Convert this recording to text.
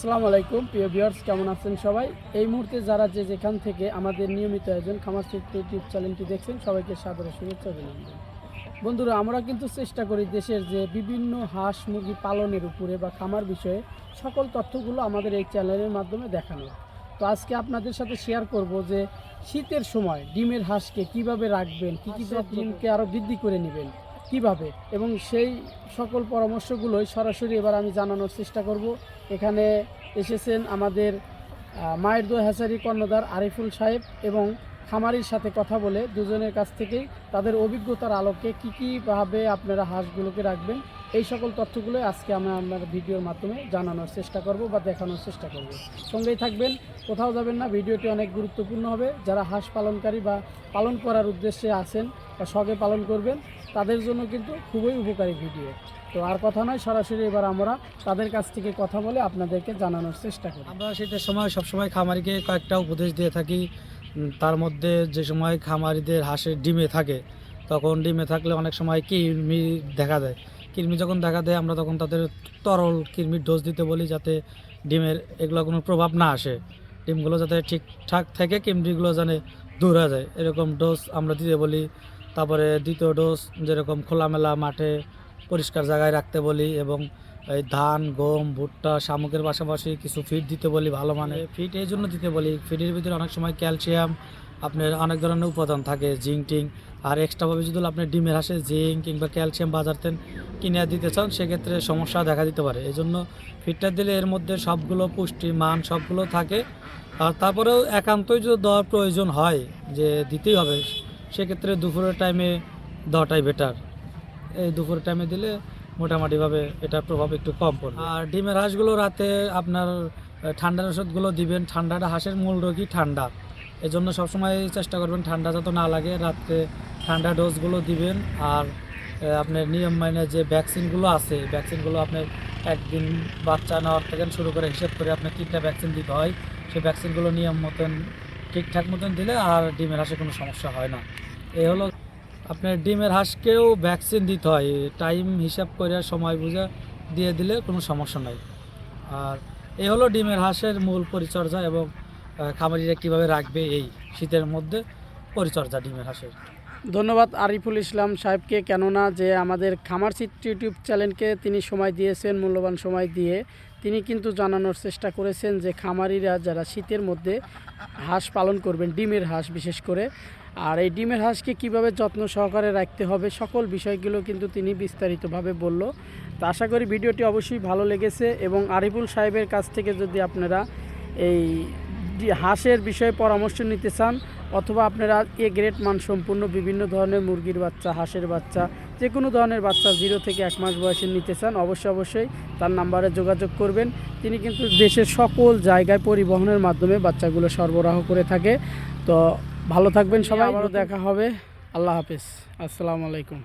আসসালামু আলাইকুম প্রিয় ভিউয়ার্স কেমন আছেন সবাই? এই মুহূর্তে যারা যে যেখান থেকে আমাদের নিয়মিত আয়োজন খামার চিত্র ইউটিউব চ্যানেলটি দেখছেন সবাইকে সাদর শুভেচ্ছা অভিনন্দন বন্ধুরা আমরা কিন্তু চেষ্টা করি দেশের যে বিভিন্ন হাঁস মুরগি পালনের উপরে বা খামার বিষয়ে সকল তথ্যগুলো আমাদের এই চ্যানেলের মাধ্যমে দেখানো। তো আজকে আপনাদের সাথে শেয়ার করব যে শীতের সময় ডিমের হাঁসকে কীভাবে রাখবেন কী কী ডিমকে আরও বৃদ্ধি করে নেবেন কীভাবে? এবং সেই সকল পরামর্শগুলোই সরাসরি এবার আমি জানানোর চেষ্টা করব। এখানে এসেছেন আমাদের মায়ের দো হ্যাসারি কর্ণধার আরিফুল সাহেব এবং খামারির সাথে কথা বলে দুজনের কাছ থেকেই তাদের অভিজ্ঞতার আলোকে কী কীভাবে আপনারা হাঁসগুলোকে রাখবেন এই সকল তথ্যগুলো আজকে আমি আপনার ভিডিওর মাধ্যমে জানানোর চেষ্টা করব বা দেখানোর চেষ্টা করব। সঙ্গেই থাকবেন, কোথাও যাবেন না, ভিডিওটি অনেক গুরুত্বপূর্ণ হবে। যারা হাঁস পালনকারী বা পালন করার উদ্দেশ্যে আছেন বা শখে পালন করবেন, তাদের জন্য কিন্তু খুবই উপকারী ভিডিও। তো আর কথা নয়, সরাসরি এবার আমরা তাদের কাছ থেকে কথা বলে আপনাদেরকে জানানোর চেষ্টা করি। আমরা শীতের সময় সবসময় খামারিকে কয়েকটা উপদেশ দিয়ে থাকি। তার মধ্যে যে সময় খামারিদের হাঁসের ডিমে থাকে, তখন ডিমে থাকলে অনেক সময় কৃমি দেখা দেয় কৃমি যখন দেখা দেয়, আমরা তখন তাদের তরল কৃমির ডোজ দিতে বলি যাতে ডিমের এগুলো কোনো প্রভাব না আসে। ডিমগুলো যাতে ঠিকঠাক থেকে, কৃমিগুলো যেন দূর হয়ে যায়। এরকম ডোজ আমরা দিতে বলি। তারপরে দ্বিতীয় ডোজ যেরকম খোলামেলা মাঠে পরিষ্কার জায়গায় রাখতে বলি এবং এই ধান, গম, ভুট্টা, শামুকের পাশাপাশি কিছু ফিড দিতে বলি ভালো মানে ফিড এই জন্য দিতে বলি। ফিডের ভিতরে অনেক সময় ক্যালসিয়াম আপনার অনেক ধরনের উপাদান থাকে, জিঙ্ক টিং। আর এক্সট্রাভাবে যদি আপনি ডিমের হাসে জিঙ্ক কিংবা ক্যালসিয়াম বাজার থেকে কিনে দিতে চান, সেক্ষেত্রে সমস্যা দেখা দিতে পারে। এই জন্য ফিটটা দিলে এর মধ্যে সবগুলো পুষ্টি মান সবগুলো থাকে। আর তারপরেও একান্তই যদি দেওয়ার প্রয়োজন হয়, যে দিতেই হবে, সেক্ষেত্রে দুপুরের টাইমে দেওয়াটাই বেটার এই দুপুরের টাইমে দিলে মোটামুটিভাবে এটার প্রভাব একটু কম পড়বে। আর ডিমের হাঁসগুলো রাতে আপনার ঠান্ডার ওষুধগুলো দিবেন। ঠান্ডাটা হাঁসের মূল রোগই ঠান্ডা। এই জন্য সবসময় চেষ্টা করবেন ঠান্ডা যাতে না লাগে। রাত্রে ঠান্ডা ডোজগুলো দিবেন আর আপনার নিয়ম মানে যে ভ্যাকসিনগুলো আছে, ভ্যাকসিনগুলো আপনার একদিন বাচ্চা নেওয়ার থেকে শুরু করে হিসেব করে আপনার তিনটা ভ্যাকসিন দিতে হয়। সেই ভ্যাকসিনগুলো নিয়ম মতন, ঠিকঠাক মতন দিলে আর ডিমের হাঁসে কোনো সমস্যা হয় না। এই হলো আপনার ডিমের হাঁসকেও ভ্যাকসিন দিতে হয়। টাইম হিসাব করে, সময় বুঝে দিয়ে দিলে কোনো সমস্যা নাই। আর এই হলো ডিমের হাঁসের মূল পরিচর্যা এবং খামারিরা কীভাবে রাখবে এই শীতের মধ্যে পরিচর্যা ডিমের হাঁসের। ধন্যবাদ আরিফুল ইসলাম সাহেবকে, কেননা যে আমাদের খামার চিত্র ইউটিউব চ্যানেলকে তিনি সময় দিয়েছেন, মূল্যবান সময় দিয়ে, তিনি কিন্তু জানানোর চেষ্টা করেছেন যে খামারিরা যারা শীতের মধ্যে হাঁস পালন করবেন, ডিমের হাঁস বিশেষ করে, আর এই ডিমের হাঁসকে কীভাবে যত্ন সহকারে রাখতে হবে, সকল বিষয়গুলো কিন্তু তিনি বিস্তারিতভাবে বলল। তো আশা করি ভিডিওটি অবশ্যই ভালো লেগেছে এবং আরিফুল সাহেবের কাছ থেকে যদি আপনারা এই হাঁসের বিষয়ে পরামর্শ নিতে চান অথবা আপনারা এ গ্রেড মান সম্পূর্ণ বিভিন্ন ধরনের মুরগির বাচ্চা হাঁসের বাচ্চা যে কোনো ধরনের বাচ্চা জিরো থেকে এক মাস বয়সে নিতে চান অবশ্যই অবশ্যই তার নাম্বারে যোগাযোগ করবেন। তিনি কিন্তু দেশের সকল জায়গায় পরিবহনের মাধ্যমে বাচ্চাগুলো সরবরাহ করে থাকে। তো ভালো থাকবেন সবাই আবারও দেখা হবে। আল্লাহ হাফিজ। আসসালামু আলাইকুম।